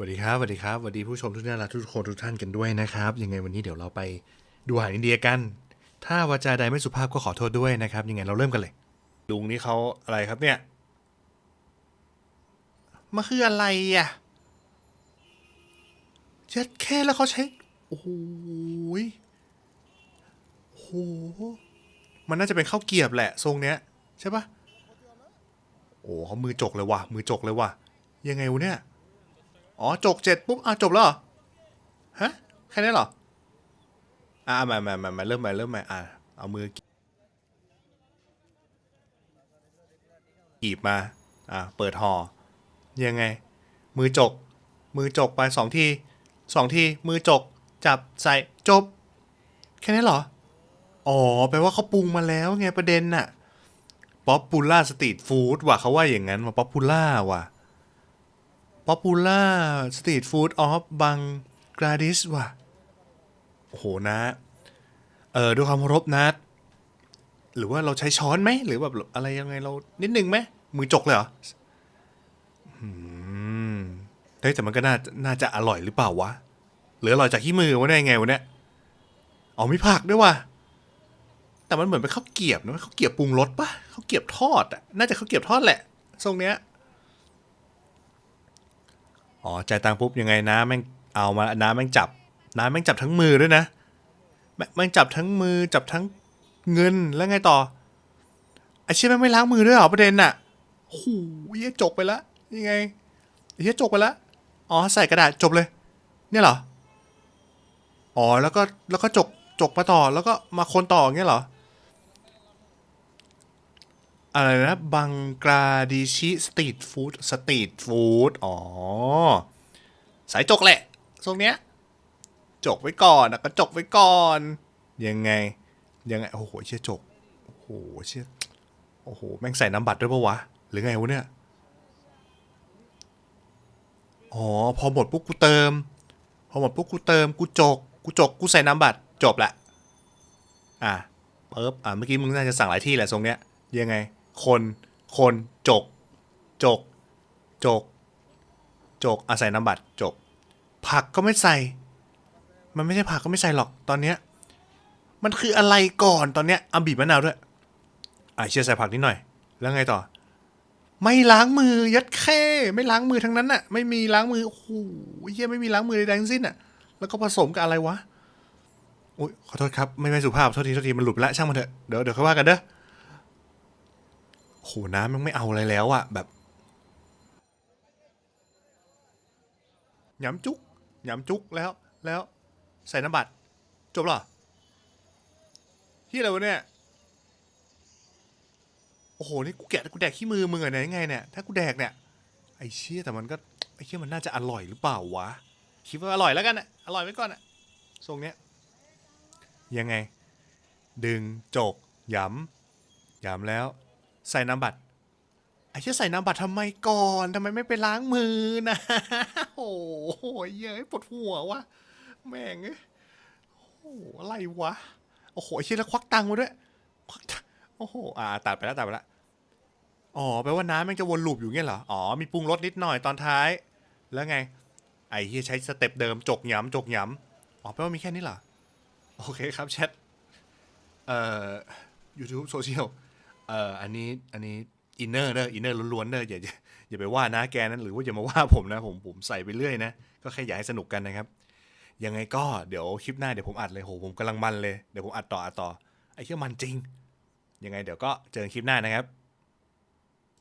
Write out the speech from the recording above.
วัสดีครับสวัสดีครับสวัสดีผู้ชมทุกท่านและทุกคนทุกท่านกันด้วยนะครับยังไงวันนี้เดี๋ยวเราไปดูอาหารอินเดียกัน ถ้าวาจาใดไม่สุภาพก็ขอโทษด้วยนะครับ ยังไงเราเริ่มกันเลยลุงนี่เขาอะไรครับเนี่ยมันคืออะไรอะเจ็ดแค่แล้วเขาใช้โอ้โหยโอ้โหมันน่าจะเป็นข้าวเกรียบแหละ ทรงเนี้ย ใช่ปะโอ้เขามือจกเลยว่ะมือจกเลยว่ะยังไงวะเนี่ย อ๋อจกเจ็ดปุ๊บอะจบแล้วเหรอฮะแค่นี้เหรออะมามามามาเริ่มใหม่เริ่มใหม่อะเอามือกีบมาอะเปิดห่อยังไง มือจก มือจกไปสองทีสองทีมือจกจับใส่จบ แค่นี้เหรอ อ๋อแปลว่าเขาปรุงมาแล้วไงประเด็นน่ะป๊อปปูล่าสตรีทฟู้ดว่ะเขาว่าอย่างนั้นว่าป๊อปปูล่าว่ะ ป๊อปปูล่าสตรีทฟู้ดออฟบังกลาดิสว่ะโอ้โหนะ เออด้วยความเคารพนะ หรือว่าเราใช้ช้อนไหม หรือแบบอะไรยังไงเรานิดนึงไหม มือจกเลยเหรออืมเฮ้ยแต่มันก็น่าน่าจะอร่อยหรือเปล่าวะ หรืออร่อยจากขี้มือวะได้ไงวะเนี่ยอ๋อมีผักด้วยว่ะแต่มันเหมือนเป็นข้าวเกียบนะข้าวเกียบปรุงรสปะข้าวเกียบทอดอะน่าจะข้าวเกียบทอดแหละ ทรงเนี้ย อ๋อจ่ายตังค์ปุ๊บยังไงน้าแม่งเอามาน้าแม่งจับน้าแม่งจับทั้งมือด้วยนะแม่งจับทั้งมือจับทั้งเงินแล้วไงต่อไอเชี่ยแม่งไม่ล้างมือด้วยเหรอประเด็นน่ะโอ้โหเหี้ยจกไปละยังไงเหี้ยจกไปละอ๋อใส่กระดาษจบเลย เนี่ยเหรออ๋อแล้วก็แล้วก็จกจกมาต่อแล้วก็มาคนต่อเงี้ยเหรอ อะไรนะบังกลาดิชิสตรีทฟู้ดสตรีทฟู้ดอ๋อ สายจกแหละทรงเนี้ย จกไว้ก่อนนะก็จกไว้ก่อน ยังไง ยังไง โอ้โหเชี่ยจก โอ้โหเชี่ยโอ้โห แม่งใส่น้ำบัตรด้วยปะวะ หรือไงวะเนี่ย อ๋อ พอหมดปุ๊บกูเติม พอหมดปุ๊บกูเติม กูจก กูจก กูใส่น้ำบัตรจบละ อะเปิ๊บอะเมื่อกี้มึงน่าจะสั่งหลายที่แหละทรงเนี้ย ยังไง คน คน จก จก จก จกอาศัยน้ำบัตรจบผักก็ไม่ใส่ มันไม่ใช่ผักก็ไม่ใส่หรอกตอนเนี้ย มันคืออะไรก่อนตอนเนี้ยเอาบีบมะนาวด้วยอะเชียร์ใส่ผักนิดหน่อย แล้วไงต่อ ไม่ล้างมือยัดแค่ไม่ล้างมือทั้งนั้นน่ะ ไม่มีล้างมือโอ้โหเฮียไม่มีล้างมือใดๆทั้งสิ้นน่ะ แล้วก็ผสมกับอะไรวะโอ้ยขอโทษครับ ไม่ไม่สุภาพโทษทีโทษทีมันหลุดไปแล้วช่างมันเถอะเดี๋ยวเดี๋ยวค่อยว่ากันเด้อ โอ้โหน้ำมันไม่เอาอะไรแล้วอะแบบหยำจุกหยำจุกแล้วแล้วใส่น้ำบัตรจบหรอที่อะไรวะเนี่ยโอ้โหนี่กูแกะกูแดกขี้มือมึงอะเนี่ยยังไงเนี่ยถ้ากูแดกเนี่ยไอ้เชี่ยแต่มันก็ไอ้เชี่ยมันน่าจะอร่อยหรือเปล่าวะคิดว่าอร่อยแล้วกันอะอร่อยไว้ก่อนอะทรงเนี้ยยังไง ดึงจกหยำหยำแล้ว ใส่น้ำบัตรไอ้เชี่ใส่น้ำบัตรทำไมก่อนทำไมไม่ไปล้างมือนะ โอ้โหเย้ยปวดหัววะแม่งเอ้ยโอ้โหอะไรวะ โอ้โหไอ้เชี่ยแล้วควักตังค์มาด้วยควักตังค์โอ้โหอ่าตัดไปแล้วตัดไปแล้วอ๋อแปลว่าน้ำแม่งจะวนลูปอยู่เงี้ยเหรออ๋อมีปรุงรสนิดหน่อยตอนท้าย แล้วไง ไอ้เฮียใช้สเต็ปเดิมจกหย้ำจกหย้ำอ๋อแปลว่ามีแค่นี้เหรอโอเคครับแชทเอ่อ YouTube โซเชียล เอ่ออันนี้อันนี้อินเนอร์เด้ออินเนอร์ล้วนๆเด้ออย่าอย่าอย่าไปว่านะแกนั้นหรือว่าอย่ามาว่าผมนะผมผมใส่ไปเรื่อยนะก็แค่อยากให้สนุกกันนะครับ ยังไงก็เดี๋ยวคลิปหน้าเดี๋ยวผมอัดเลยโหผมกำลังมันเลยเดี๋ยวผมอัดต่ออัดต่อไอ้เชื่อมันจริง ยังไงเดี๋ยวก็เจอกันคลิปหน้านะครับ